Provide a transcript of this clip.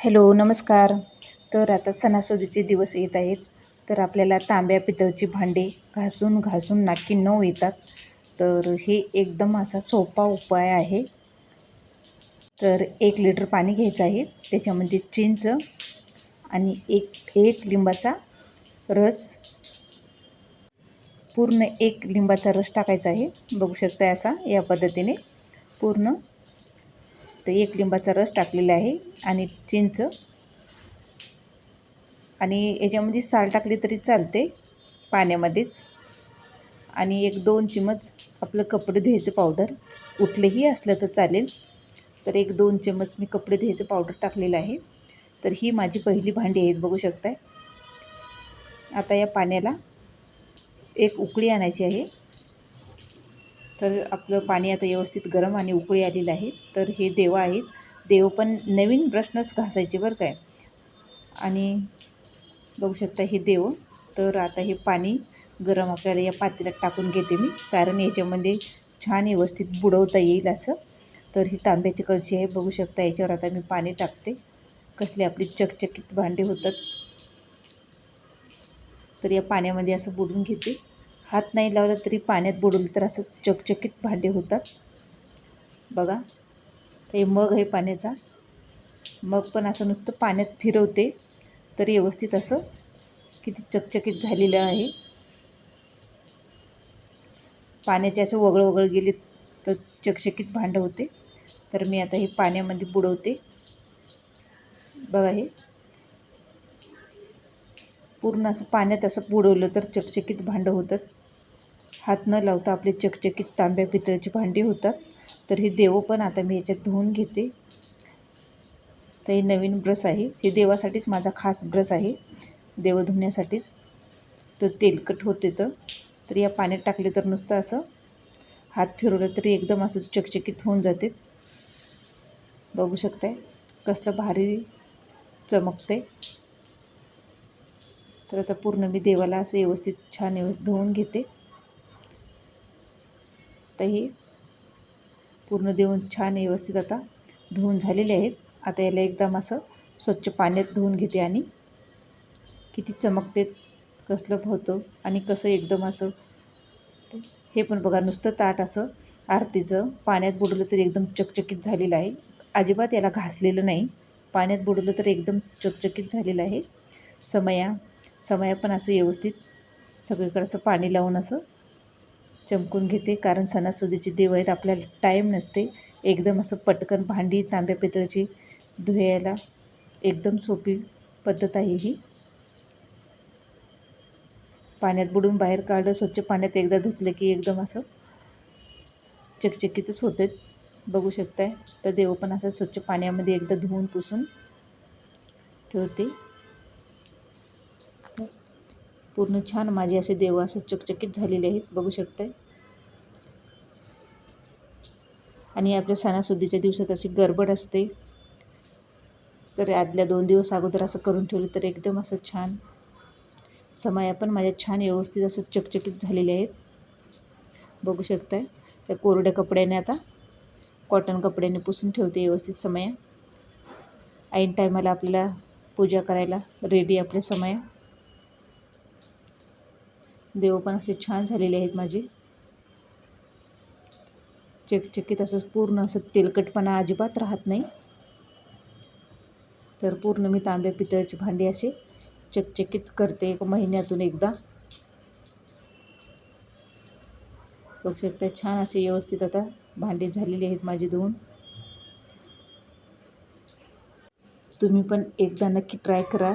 Hello नमस्कार. तर आता सणासुदीचे दिवस येत आहेत. तर आपल्याला तांब्या पितळची भांडी घासून घासून नाकी नऊ येतात. तर हे एकदम असा सोपा उपाय आहे. तर एक लिटर पाणी घ्यायचं आहे. त्याच्यामध्ये चिंच आणि एक एक लिंबाचा रस पूर्ण एक लिंबाचा रस टाकायचा आहे. बघू शकता असा या पद्धतीने पूर्ण तर एक लिंबाचा रस टाकलेला आहे आणि चिंच. आणि याच्यामध्ये साल टाकली तरी चालते पाण्यामध्येच. आणि एक दोन चिमच आपलं कपडे धुवायचं पावडर कुठलंही असलं तर चालेल. तर एक दोन चमच मी कपडे धुवायचं पावडर टाकलेलं आहे. तर ही माझी पहिली भांडी आहेत बघू शकताय. आता या पाण्याला एक उकळी आणायची आहे. तर आपलं पाणी आता व्यवस्थित गरम आणि उकळी आलेलं आहे. तर हे देव आहेत. देव पण नवीन ब्रशनच घासायचे बरं काय. आणि बघू शकता हे देव. तर आता हे पाणी गरम आपल्याला या पातेल्यात टाकून घेते मी. कारण याच्यामध्ये छान व्यवस्थित बुडवता येईल असं. तर ही तांब्याची कळशी आहे. बघू शकता याच्यावर आता मी पाणी टाकते. कसली आपली चकचकीत भांडे होतात. तर या पाण्यामध्ये असं बुडून घेते. हात नाही लावला तरी पाण्यात बुडवलं तर असं चकचकीत भांडे होतात. बघा हे मग आहे पाण्याचा. मग पण असं नुसतं पाण्यात फिरवते तर व्यवस्थित असं किती चकचकीत झालेलं आहे. पाण्याचे असं वगळ वगळ गेले तर चकचकीत भांडं होते. तर मी आता हे पाण्यामध्ये बुडवते. बघा हे. पूर्ण असं पाण्यात असं बुडवलं तर चकचकीत भांडं होतात. हात न लावता आपले चकचकीत तांब्या पितळची भांडी होतात. तर हे देव पण आता मी याच्यात धुवून घेते. तर हे नवीन ब्रश आहे. हे देवासाठीच माझा खास ब्रश आहे. देव धुण्यासाठीच. तर तेलकट होते तर. तर या पाण्यात टाकले तर नुसतं असं. हात फिरवलं तरी एकदम असं चकचकीत होऊन जाते. बघू शकताय कसलं भारी चमकते तर आता पूर्ण मी देवाला असं व्यवस्थित छान धुवून घेते. तर हे पूर्ण देऊन छान व्यवस्थित आता धुवून झालेले आहेत. आता याला एकदम असं स्वच्छ पाण्यात धुवून घेते आणि किती चमकते कसलं होतं आणि कसं एकदम असं हे पण बघा नुसतं ताट असं आरतीचं पाण्यात बुडलं तर एकदम चकचकीत झालेलं आहे. अजिबात याला घासलेलं नाही. पाण्यात बुडलं तर एकदम चकचकीत झालेलं आहे. समया समया पण असं व्यवस्थित सगळीकडं असं पाणी लावून असं चमकून घेते. कारण सणासुदीचे देव आहेत आपल्याला टाईम नसते. एकदम असं पटकन भांडी तांब्या पितळची धुयायला एकदम सोपी पद्धत आहे ही. पाण्यात बुडून बाहेर काढलं स्वच्छ पाण्यात एकदा धुतलं की एकदम असं चकचकीतच होते. बघू शकताय. तर देव पण असं स्वच्छ पाण्यामध्ये एकदा धुवून पुसून ठेवते. पूर्ण छान माझे असे देव असं चकचकीत झालेले आहेत. बघू शकताय. आणि आपल्या सणासुदीच्या दिवसात अशी गडबड असते. तर आदल्या दोन दिवस अगोदर असं करून ठेवलं तर एकदम असं छान. समया पण माझ्या छान व्यवस्थित असं चकचकीत झालेले आहेत. बघू शकताय. त्या कोरड्या कपड्याने आता कॉटन कपड्याने पुसून ठेवते व्यवस्थित समया. ऐन टायमाला आपल्याला पूजा करायला रेडी आपल्या समया. देव पण असे छान झालेले आहेत माझे. चकचकीत असंच पूर्ण असं तेलकटपणा अजिबात राहत नाही. तर पूर्ण मी तांब्या पितळची भांडी असे चकचकीत करते एक महिन्यातून एकदा. बघू शकता छान असे व्यवस्थित आता भांडी झालेली आहेत माझी धुवून तुम्ही पण एकदा नक्की ट्राय करा.